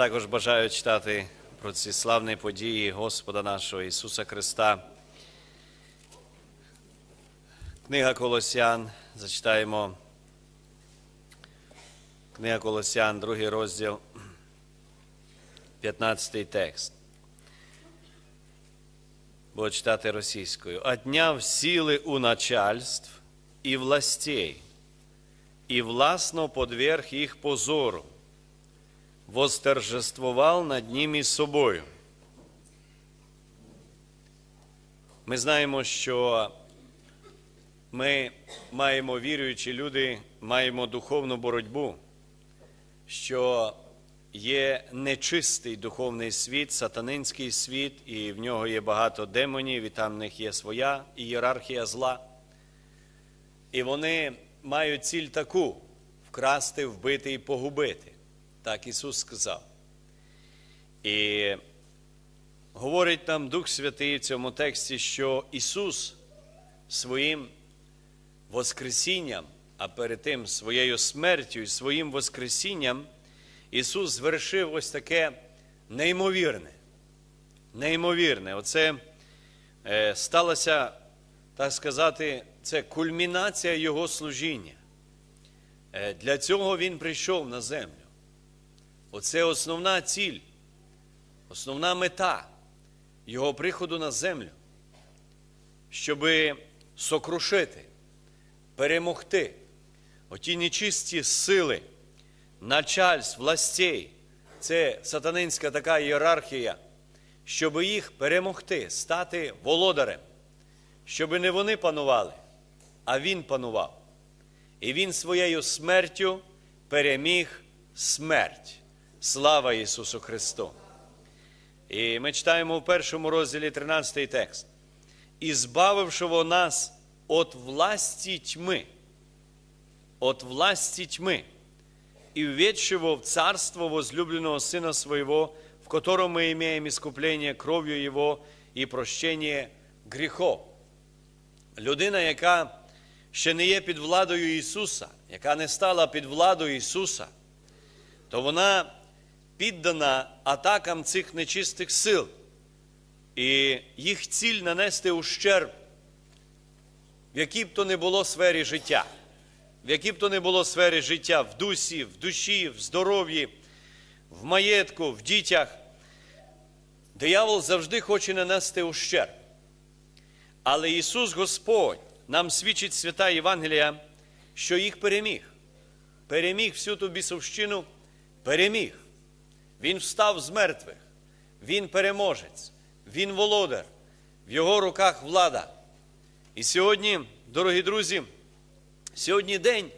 також бажаю читати про ці славні події Господа нашого Ісуса Христа. Книга Колосян, зачитаємо. Книга Колосян, другий розділ, 15 текст. Буду читати російською. «Отняв сили у начальств и властей, и властно подверг их позору, восторжествовал над ними собою. Ми знаємо, що ми маємо віруючі люди, маємо духовну боротьбу, що є нечистий духовний світ, сатанинський світ, і в нього є багато демонів, і там в них є своя ієрархія зла. І вони мають ціль таку вкрасти, вбити і погубити. Так Ісус сказав. І говорить нам Дух Святий в цьому тексті, що Ісус своїм Воскресінням, а перед тим своєю смертю і своїм Воскресінням, Ісус звершив ось таке неймовірне. Неймовірне. Оце е, сталося, так сказати, це кульмінація Його служіння. Е, для цього Він прийшов на землю. Оце основна ціль, основна мета Його приходу на землю, щоб сокрушити, перемогти оті нечисті сили, начальств, властей, це сатанинська така ієрархія, щоб їх перемогти, стати володарем, щоб не вони панували, а він панував. І він своєю смертю переміг смерть. Слава Ісусу Христу! І ми читаємо в першому розділі 13 текст. І збавившого нас от власті тьми, от власти тьмы, и введшего в царство возлюбленного Сына Своего, в котором мы имеем искупление кровью Его и прощение гріхов. Людина, яка ще не є під владою Ісуса, яка не стала під владою Ісуса, то вона піддана атакам цих нечистих сил. І їх ціль нанести ущерб, в якій б то не було сфері життя, в якій б то не було сфері життя в дусі, в душі, в здоров'ї, в маєтку, в дітях. Диявол завжди хоче нанести ущерб. Але Ісус Господь нам свідчить свята Євангелія, що їх переміг. Переміг всю ту бісовщину, переміг. Він встав з мертвих, Він переможець, Він володар, в Його руках влада. І сьогодні, дорогі друзі, сьогодні день,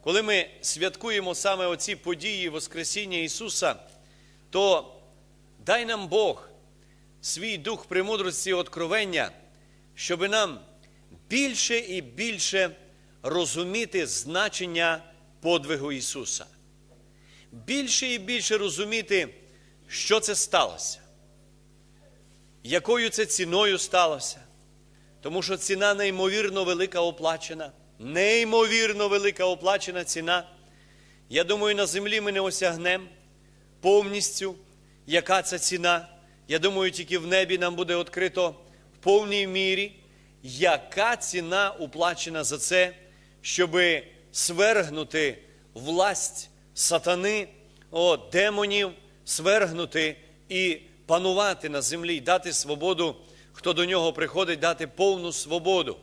коли ми святкуємо саме оці події Воскресіння Ісуса, то дай нам Бог свій дух премудрості і откровення, щоб нам більше і більше розуміти значення подвигу Ісуса. Більше і більше розуміти, що це сталося, якою це ціною сталося. Тому що ціна неймовірно велика оплачена, неймовірно велика оплачена ціна. Я думаю, на землі ми не осягнемо повністю, яка це ціна. Я думаю, тільки в небі нам буде відкрито в повній мірі, яка ціна уплачена за це, щоб свергнути власть сатани, о, демонів, свергнути і панувати на землі, дати свободу, хто до нього приходить, дати повну свободу.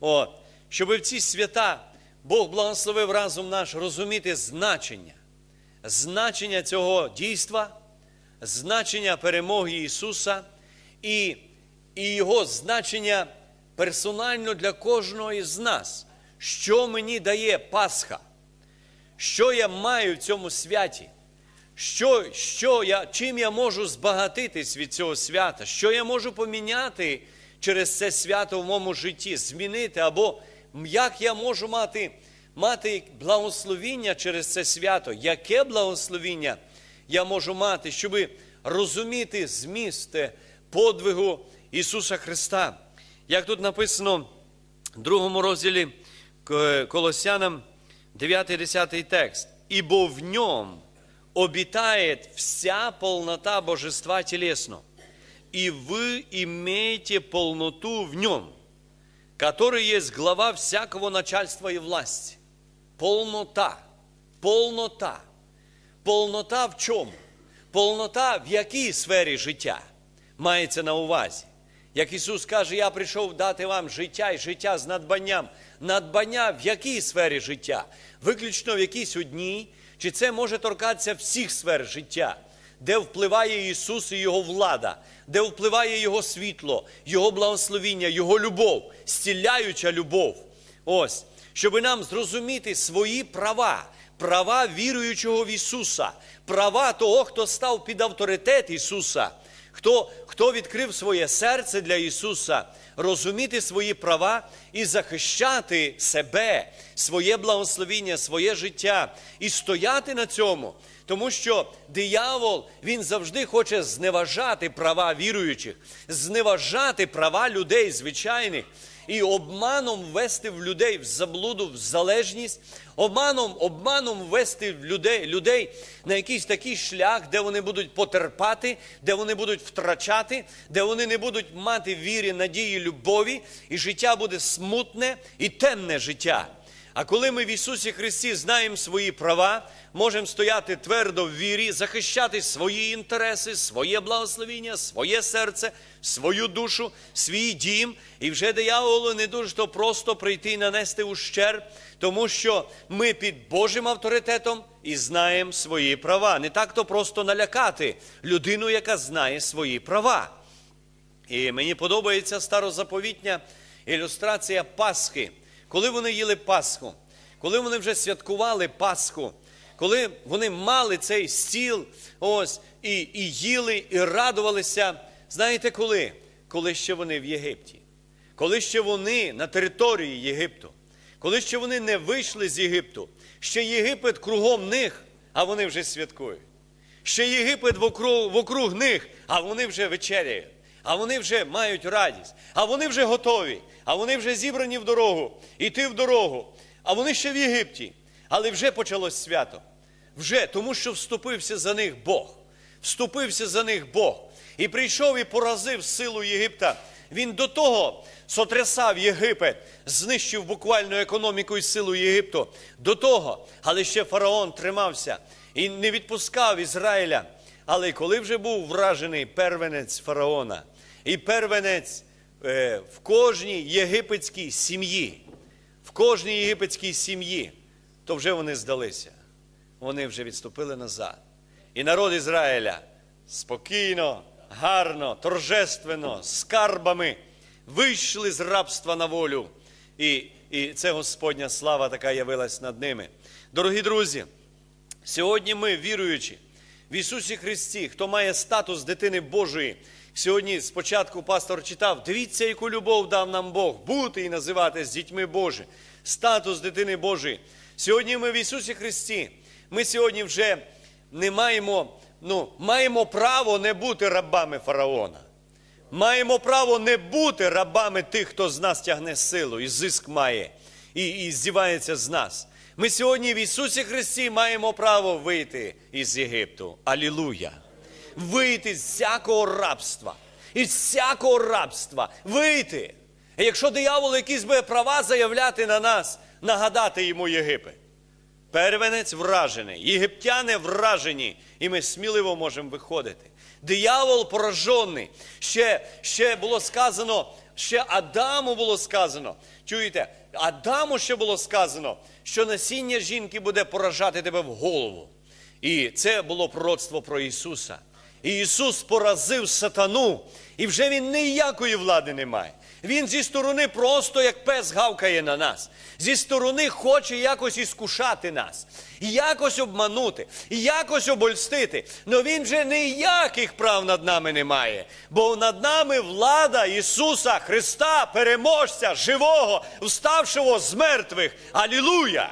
О, щоб в ці свята Бог благословив разом наш розуміти значення, значення цього дійства, значення перемоги Ісуса і, і Його значення персонально для кожного із нас, що мені дає Пасха, що я маю в цьому святі, що, що я, чим я можу збагатитись від цього свята, що я можу поміняти через це свято в моєму житті, змінити, або як я можу мати, мати благословіння через це свято, яке благословіння я можу мати, щоб розуміти зміст подвигу Ісуса Христа. Як тут написано в другому розділі Колосянам 9-10 текст. Ібо в ньому обитает вся полнота божества телесно, и вы имеете полноту в нем, который есть глава всякого начальства и власти. Полнота, полнота. Полнота в чому? Полнота в якій сфері життя мається на увазі. Як Ісус каже, я прийшов дати вам життя і життя з надбанням. Надбання в якій сфері життя? Виключно в якійсь одній, чи це може торкатися всіх сфер життя, де впливає Ісус і Його влада, де впливає Його світло, Його благословіння, Його любов, стіляюча любов. Ось, щоб нам зрозуміти свої права, права віруючого в Ісуса, права того, хто став під авторитет Ісуса, хто, хто відкрив своє серце для Ісуса, розуміти свої права і захищати себе, своє благословіння, своє життя і стояти на цьому. Тому що диявол він завжди хоче зневажати права віруючих, зневажати права людей звичайних і обманом ввести в людей в заблуду, в залежність, обманом, обманом ввести в людей, людей на якийсь такий шлях, де вони будуть потерпати, де вони будуть втрачати, де вони не будуть мати віри, надії, любові, і життя буде смутне і темне життя. А коли ми в Ісусі Христі знаємо свої права, можемо стояти твердо в вірі, захищати свої інтереси, своє благословіння, своє серце, свою душу, свій дім, і вже дияволу не дуже то просто прийти і нанести ущерб, тому що ми під Божим авторитетом і знаємо свої права. Не так то просто налякати людину, яка знає свої права. І мені подобається старозаповітня ілюстрація Пасхи. Коли вони їли Пасху, коли вони вже святкували Пасху, коли вони мали цей стіл, ось, і, і їли, і радувалися. Знаєте коли? Коли ще вони в Єгипті, коли ще вони на території Єгипту, коли ще вони не вийшли з Єгипту, ще Єгипет кругом них, а вони вже святкують. Ще Єгипет вокруг, вокруг них, а вони вже вечеряють, а вони вже мають радість, а вони вже готові, а вони вже зібрані в дорогу, іти в дорогу, а вони ще в Єгипті, але вже почалось свято. Вже тому, що вступився за них Бог. Вступився за них Бог. І прийшов і поразив силу Єгипта. Він до того сотрясав Єгипет, знищив буквально економіку і силу Єгипту. До того, але ще фараон тримався і не відпускав Ізраїля. Але коли вже був вражений первенець фараона, і первенець е, в кожній єгипетській сім'ї, в кожній єгипетській сім'ї, то вже вони здалися. Вони вже відступили назад. І народ Ізраїля спокійно, гарно, торжественно, скарбами вийшли з рабства на волю. І, і це Господня слава така явилась над ними. Дорогі друзі, сьогодні ми, віруючи в Ісусі Христі, хто має статус дитини Божої, сьогодні спочатку пастор читав, дивіться, яку любов дав нам Бог, бути і називатись дітьми Божі, статус дитини Божої. Сьогодні ми в Ісусі Христі. Ми сьогодні вже не маємо, ну, маємо право не бути рабами фараона. Маємо право не бути рабами тих, хто з нас тягне силу і зиск має, і, і здівається з нас. Ми сьогодні в Ісусі Христі маємо право вийти із Єгипту. Алілуя! Вийти з всякого рабства. Із всякого рабства. Вийти. І якщо диявол якісь буде права заявляти на нас, нагадати йому Єгипет. Первенець вражений, єгиптяни вражені, і ми сміливо можемо виходити. Диявол поражений. Ще, ще було сказано, ще Адаму було сказано. Чуєте, Адаму ще було сказано, що насіння жінки буде поражати тебе в голову. І це було пророцтво про Ісуса. І Ісус поразив сатану, і вже він ніякої влади не має. Він зі сторони просто як пес гавкає на нас. Зі сторони хоче якось іскушати нас, якось обманути, якось обольстити. Но він вже ніяких прав над нами не має. Бо над нами влада Ісуса Христа, переможця, живого, вставшого з мертвих. Алілуя!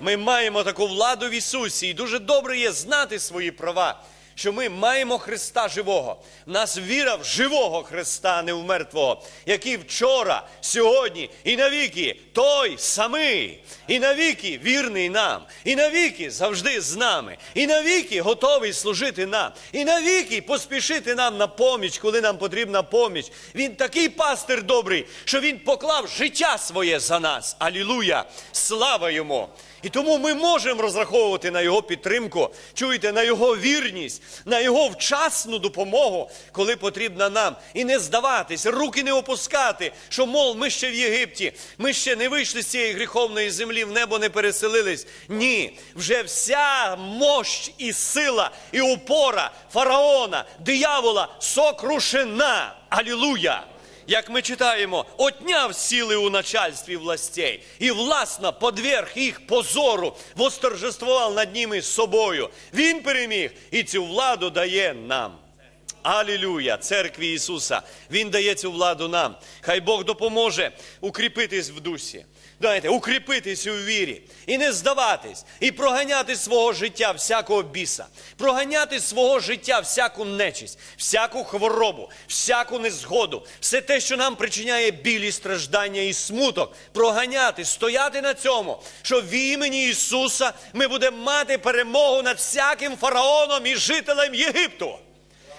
Ми маємо таку владу в Ісусі, і дуже добре є знати свої права. Що ми маємо Христа живого. В нас віра в живого Христа, а не в мертвого, який вчора, сьогодні і навіки той самий, і навіки вірний нам, і навіки завжди з нами, і навіки готовий служити нам, і навіки поспішити нам на поміч, коли нам потрібна поміч. Він такий пастир добрий, що він поклав життя своє за нас. Алілуя! Слава йому! І тому ми можемо розраховувати на його підтримку, чуєте, на його вірність, на його вчасну допомогу, коли потрібна нам. І не здаватись, руки не опускати, що, мов, ми ще в Єгипті, ми ще не вийшли з цієї гріховної землі, в небо не переселились. Ні, вже вся мощ і сила, і упора фараона, диявола сокрушена. Алілуя! Як ми читаємо, отняв сили у начальстві властей і власно подверг їх позору, восторжествував над ними собою. Він переміг і цю владу дає нам. Алілюя, церкві Ісуса. Він дає цю владу нам. Хай Бог допоможе укріпитись в дусі. Знаєте, укріпитись у вірі і не здаватись, і проганяти свого життя всякого біса, проганяти свого життя всяку нечисть, всяку хворобу, всяку незгоду, все те, що нам причиняє білі страждання і смуток, проганяти, стояти на цьому, що в імені Ісуса ми будемо мати перемогу над всяким фараоном і жителем Єгипту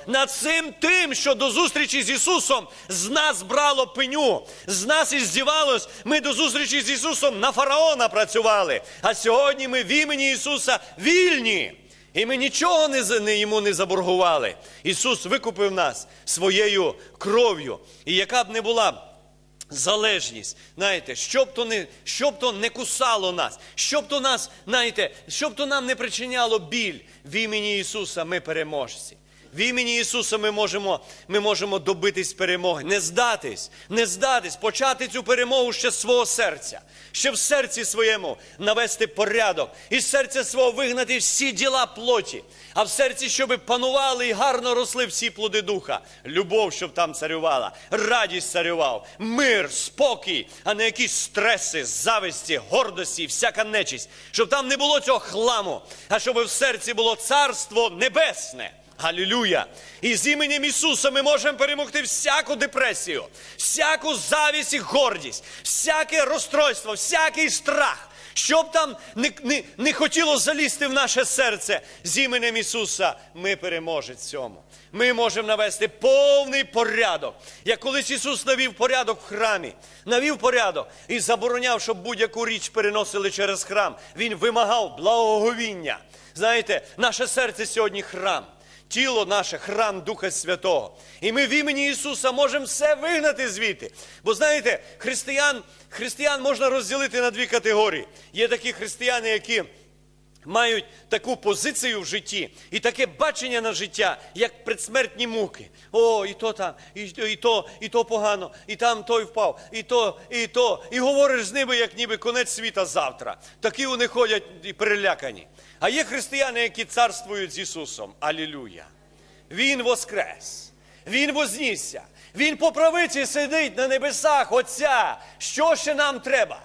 над цим тим, що до зустрічі з Ісусом з нас брало пеню, з нас іздівалось, ми до зустрічі з Ісусом на фараона працювали. А сьогодні ми в імені Ісуса вільні. І ми нічого не, не йому не заборгували. Ісус викупив нас своєю кров'ю. І яка б не була залежність, знаєте, щоб то не, щоб то не кусало нас, щоб то нас, знаєте, щоб то нам не причиняло біль в імені Ісуса, ми переможці. В імені Ісуса ми можемо, ми можемо добитись перемоги, не здатись, не здатись, почати цю перемогу ще з свого серця, ще в серці своєму навести порядок, із серця свого вигнати всі діла плоті, а в серці, щоб панували і гарно росли всі плоди духа, любов, щоб там царювала, радість царював, мир, спокій, а не якісь стреси, зависті, гордості, всяка нечисть, щоб там не було цього хламу, а щоб в серці було царство небесне. Галілюя! І з іменем Ісуса ми можемо перемогти всяку депресію, всяку завість і гордість, всяке розстройство, всякий страх. Щоб там не, не, не хотіло залізти в наше серце, з іменем Ісуса ми переможемо цьому. Ми можемо навести повний порядок. Як колись Ісус навів порядок в храмі, навів порядок і забороняв, щоб будь-яку річ переносили через храм. Він вимагав благоговіння. Знаєте, наше серце сьогодні храм. Тіло наше храм Духа Святого. І ми в імені Ісуса можемо все вигнати звідти. Бо знаєте, християн, християн можна розділити на дві категорії. Є такі християни, які мають таку позицію в житті і таке бачення на життя, як предсмертні муки. О, і то там, і, і то, і то погано, і там той впав, і то, і то. І говориш з ними, як ніби конець світа завтра. Такі вони ходять і перелякані. А є християни, які царствують з Ісусом. Алілюя! Він воскрес, Він вознісся, Він по правиці сидить на небесах Отця. Що ще нам треба?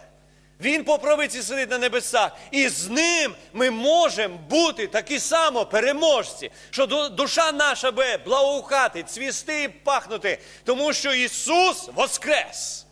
Він по правиці сидить на небесах, і з ним ми можемо бути такі само переможці, що душа наша буде благоухати, цвісти і пахнути, тому що Ісус воскрес.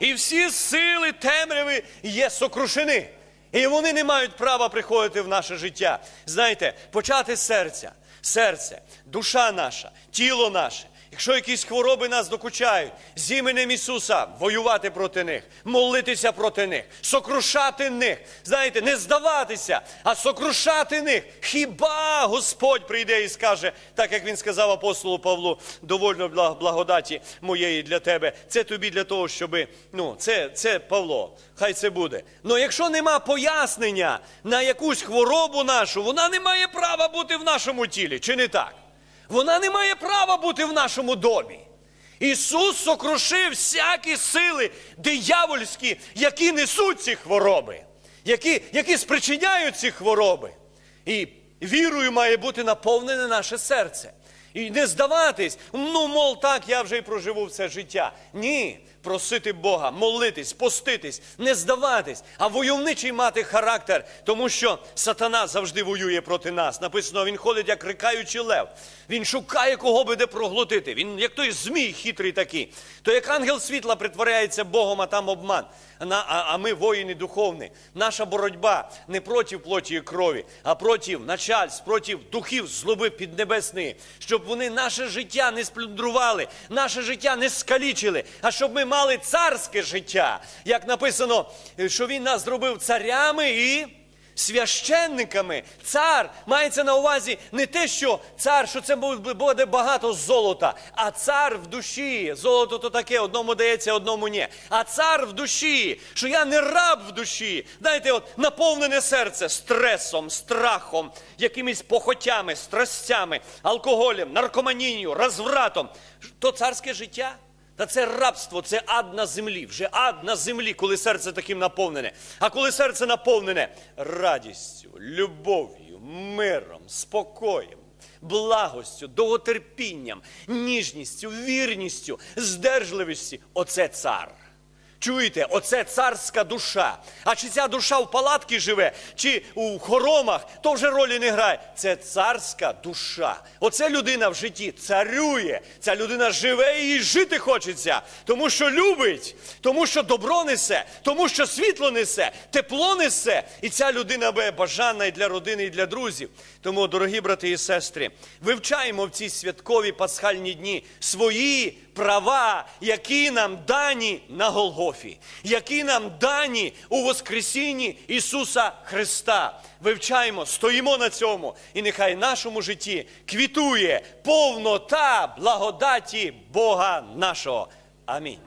І всі сили темряви є сокрушені. І вони не мають права приходити в наше життя. Знаєте, почати серця, серце, душа наша, тіло наше. Якщо якісь хвороби нас докучають, з іменем Ісуса воювати проти них, молитися проти них, сокрушати них. Знаєте, не здаватися, а сокрушати них. Хіба Господь прийде і скаже, так як він сказав апостолу Павлу, довольно благодаті моєї для тебе. Це тобі для того, щоби, ну, це, це Павло, хай це буде. Ну якщо нема пояснення на якусь хворобу нашу, вона не має права бути в нашому тілі, чи не так? Вона не має права бути в нашому домі. Ісус сокрушив всякі сили диявольські, які несуть ці хвороби, які, які спричиняють ці хвороби. І вірою має бути наповнене наше серце. І не здаватись, ну, мов, так, я вже і проживу все життя. Ні, просити Бога, молитись, поститись, не здаватись, а войовничий мати характер, тому що сатана завжди воює проти нас. Написано, він ходить як рикаючий лев. Він шукає, кого би де проглотити. Він як той змій хитрий такий. То як ангел світла притворяється Богом, а там обман. А, ми воїни духовні. Наша боротьба не проти плоті і крові, а проти начальств, проти духів злоби піднебесної, щоб вони наше життя не сплюндрували, наше життя не скалічили, а щоб ми мали царське життя. Як написано, що він нас зробив царями і священниками. Цар мається на увазі не те, що цар, що це буде багато золота, а цар в душі. Золото то таке, одному дається, одному ні. А цар в душі, що я не раб в душі. Знаєте, от наповнене серце стресом, страхом, якимись похотями, страстями, алкоголем, наркоманією, розвратом. То царське життя. Та це рабство, це ад на землі, вже ад на землі, коли серце таким наповнене. А коли серце наповнене радістю, любов'ю, миром, спокоєм, благостю, довготерпінням, ніжністю, вірністю, здержливістю, оце цар. Чуєте, оце царська душа. А чи ця душа в палатці живе, чи у хоромах, то вже ролі не грає. Це царська душа. Оце людина в житті царює. Ця людина живе і жити хочеться, тому що любить, тому що добро несе, тому що світло несе, тепло несе. І ця людина буде бажана і для родини, і для друзів. Тому, дорогі брати і сестри, вивчаємо в ці святкові пасхальні дні свої права, які нам дані на Голгофі, які нам дані у Воскресінні Ісуса Христа. Вивчаємо, стоїмо на цьому, і нехай в нашому житті квітує повнота благодаті Бога нашого. Амінь.